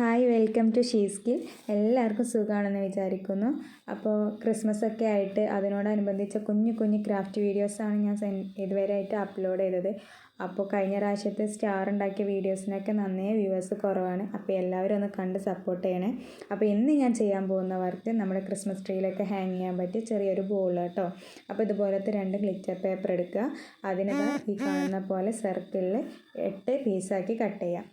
Hi welcome to ഷീസ്കിൽ എല്ലാവർക്കും സുഖമാണെന്ന് വിചാരിക്കുന്നു. അപ്പോൾ ക്രിസ്മസ് ഒക്കെ ആയിട്ട് അതിനോടനുബന്ധിച്ച കുഞ്ഞു കുഞ്ഞു ക്രാഫ്റ്റ് വീഡിയോസാണ് ഞാൻ ഇതുവരെ ആയിട്ട് അപ്ലോഡ് ചെയ്തത്. അപ്പോൾ കഴിഞ്ഞ പ്രാവശ്യത്തെ സ്റ്റാർ ഉണ്ടാക്കിയ വീഡിയോസിനൊക്കെ നന്നേ വ്യൂവേഴ്സ് കുറവാണ്. അപ്പോൾ എല്ലാവരും ഒന്ന് കണ്ട് സപ്പോർട്ട് ചെയ്യണേ. അപ്പോൾ ഇന്ന് ഞാൻ ചെയ്യാൻ പോകുന്ന വർക്ക് നമ്മുടെ ക്രിസ്മസ് ട്രീയിലൊക്കെ ഹാങ് ചെയ്യാൻ പറ്റിയ ചെറിയൊരു ബോൾ കേട്ടോ. അപ്പോൾ ഇതുപോലത്തെ രണ്ട് ഗ്ലിറ്റർ പേപ്പർ എടുക്കുക. അതിന് ഈ കാണുന്ന പോലെ സർക്കിളിൽ എട്ട് പീസാക്കി കട്ട് ചെയ്യാം.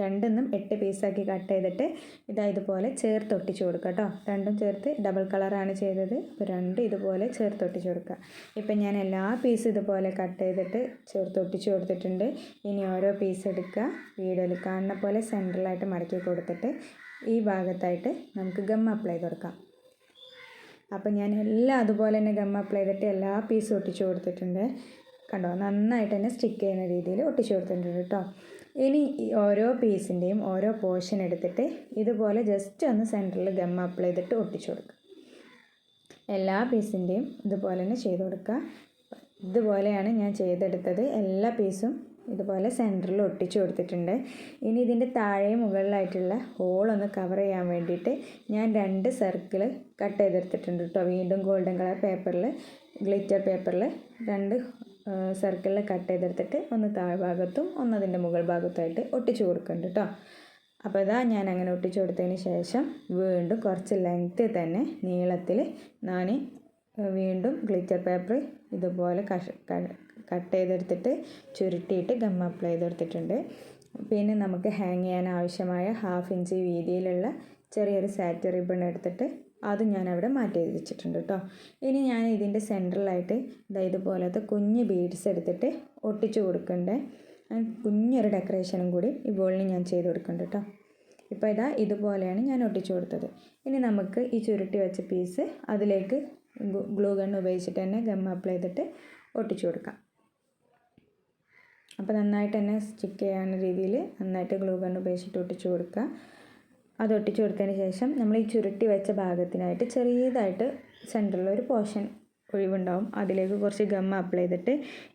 രണ്ടെന്നും എട്ട് പീസാക്കി കട്ട് ചെയ്തിട്ട് ഇതാ ഇതുപോലെ ചേർത്ത് ഒട്ടിച്ച് കൊടുക്കുക കേട്ടോ. രണ്ടും ചേർത്ത് ഡബിൾ കളറാണ് ചെയ്തത്. അപ്പോൾ രണ്ട് ഇതുപോലെ ചേർത്ത് ഒട്ടിച്ച് കൊടുക്കുക. ഇപ്പം ഞാൻ എല്ലാ പീസും ഇതുപോലെ കട്ട് ചെയ്തിട്ട് ചേർത്ത് ഒട്ടിച്ച് കൊടുത്തിട്ടുണ്ട്. ഇനി ഓരോ പീസ് എടുക്കുക. വീഡിയോയിൽ കാണുന്ന പോലെ സെന്ററിലായിട്ട് മടക്കി കൊടുത്തിട്ട് ഈ ഭാഗത്തായിട്ട് നമുക്ക് ഗം അപ്ലൈ കൊടുക്കാം. അപ്പം ഞാൻ എല്ലാം അതുപോലെ തന്നെ ഗം അപ്ലൈ ചെയ്തിട്ട് എല്ലാ പീസും ഒട്ടിച്ച് കൊടുത്തിട്ടുണ്ട്. കണ്ടോ? നന്നായിട്ട് തന്നെ സ്റ്റിക്ക് ചെയ്യുന്ന രീതിയിൽ ഒട്ടിച്ചു കൊടുത്തിട്ടുണ്ട് കേട്ടോ. ഇനി ഓരോ പീസിന്റെയും ഓരോ പോർഷൻ എടുത്തിട്ട് ഇതുപോലെ ജസ്റ്റ് ഒന്ന് സെന്ററിൽ ഗം അപ്ലൈ ചെയ്തിട്ട് ഒട്ടിച്ചു കൊടുക്കുക. എല്ലാ പീസിന്റെയും ഇതുപോലെ തന്നെ ചെയ്ത് കൊടുക്കുക. ഇതുപോലെയാണ് ഞാൻ ചെയ്തെടുത്തത്. എല്ലാ പീസും ഇതുപോലെ സെന്ററിൽ ഒട്ടിച്ചു കൊടുത്തിട്ടുണ്ട്. ഇനി ഇതിന്റെ താഴെ മുകളിലായിട്ടുള്ള ഹോളൊന്ന് കവർ ചെയ്യാൻ വേണ്ടിയിട്ട് ഞാൻ രണ്ട് സർക്കിൾ കട്ട് ചെയ്തെടുത്തിട്ടുണ്ട് കേട്ടോ. വീണ്ടും ഗോൾഡൻ കളർ പേപ്പറിൽ ഗ്ലിറ്റർ പേപ്പറിൽ രണ്ട് സർക്കിളിൽ കട്ട് ചെയ്തെടുത്തിട്ട് ഒന്ന് താഴ്ഭാഗത്തും ഒന്ന് അതിന്റെ മുകൾ ഭാഗത്തുമായിട്ട് ഒട്ടിച്ചു കൊടുക്കുന്നുണ്ട് കേട്ടോ അപ്പോൾ ഇതാ ഞാൻ അങ്ങനെ ഒട്ടിച്ചു കൊടുത്തതിന് ശേഷം വീണ്ടും കുറച്ച് ലെങ്ത്തിൽ തന്നെ നീളത്തിൽ ഞാൻ വീണ്ടും ഗ്ലിറ്റർ പേപ്പർ ഇതുപോലെ കഷ കട്ട് ചെയ്തെടുത്തിട്ട് ചുരുട്ടിയിട്ട് ഗം അപ്ലൈ ചെയ്തെടുത്തിട്ടുണ്ട്. പിന്നെ നമുക്ക് ഹാങ് ചെയ്യാൻ ആവശ്യമായ ഹാഫ് ഇഞ്ച് വീതിയിലുള്ള ചെറിയൊരു സാറ്റ് റിബൺ എടുത്തിട്ട് അത് ഞാൻ അവിടെ മാറ്റി വെച്ചിട്ടുണ്ട് കേട്ടോ ഇനി ഞാൻ ഇതിന്റെ സെന്ററിലായിട്ട് ഇതാ ഇതുപോലത്തെ കുഞ്ഞ് ബീഡ്സ് എടുത്തിട്ട് ഒട്ടിച്ചു കൊടുക്കണ്ടേ. കുഞ്ഞൊരു ഡെക്കറേഷനും കൂടി ഈ ബോളിന് ഞാൻ ചെയ്ത് കൊടുക്കുന്നുണ്ട് കേട്ടോ ഇപ്പോൾ ഇതാ ഇതുപോലെയാണ് ഞാൻ ഒട്ടിച്ചു കൊടുത്തത്. ഇനി നമുക്ക് ഈ ചുരുട്ടി വെച്ച പീസ് അതിലേക്ക് ഗ്ലൂ ഗൺ ഉപയോഗിച്ചിട്ട് തന്നെ ഗം അപ്ലൈ ചെയ്തിട്ട് ഒട്ടിച്ചു കൊടുക്കാം. അപ്പോൾ നന്നായിട്ട് തന്നെ സ്റ്റിക്ക് ചെയ്യാവുന്ന രീതിയിൽ നന്നായിട്ട് ഗ്ലൂ ഗൺ ഉപയോഗിച്ചിട്ട് ഒട്ടിച്ചു കൊടുക്കുക. അത് ഒട്ടിച്ചു കൊടുത്തതിന് ശേഷം നമ്മൾ ഈ ചുരുട്ടി വെച്ച ഭാഗത്തിനായിട്ട് ചെറിയതായിട്ട് സെന്ററിൽ ഒരു പോർഷൻ ഒഴിവുണ്ടാവും. അതിലേക്ക് കുറച്ച് ഗം അപ്ലൈ ചെയ്തിട്ട്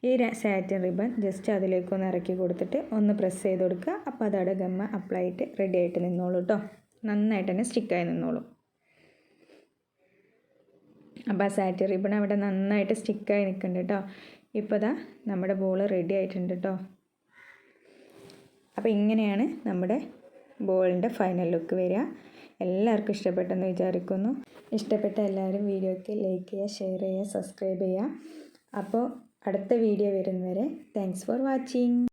ഈ സാറ്റിൻ റിബൺ ജസ്റ്റ് അതിലേക്ക് ഒന്ന് ഇറക്കി കൊടുത്തിട്ട് ഒന്ന് പ്രസ് ചെയ്ത് കൊടുക്കുക. അപ്പോൾ അതവിടെ ഗമ്മ അപ്ലൈ ആയിട്ട് റെഡി ആയിട്ട് നിന്നോളൂ കേട്ടോ നന്നായിട്ട് തന്നെ സ്റ്റിക്കായി നിന്നോളൂ. അപ്പോൾ ആ സാറ്റിൻ റിബൺ അവിടെ നന്നായിട്ട് സ്റ്റിക്കായി നിൽക്കുന്നുണ്ട് കേട്ടോ ഇപ്പോൾ ദാ നമ്മുടെ ബോൾ റെഡി ആയിട്ടുണ്ട് കേട്ടോ അപ്പോൾ ഇങ്ങനെയാണ് നമ്മുടെ ബോളിന്റെ ഫൈനൽ ലുക്ക് വരിക. എല്ലാവർക്കും ഇഷ്ടപ്പെട്ടെന്ന് വിചാരിക്കുന്നു. ഇഷ്ടപ്പെട്ട എല്ലാവരും വീഡിയോയ്ക്ക് ലൈക്ക് ചെയ്യുക ഷെയർ ചെയ്യുക സബ്സ്ക്രൈബ് ചെയ്യുക. അപ്പോൾ അടുത്ത വീഡിയോ വരുന്നവരെ താങ്ക്സ് ഫോർ വാച്ചിങ്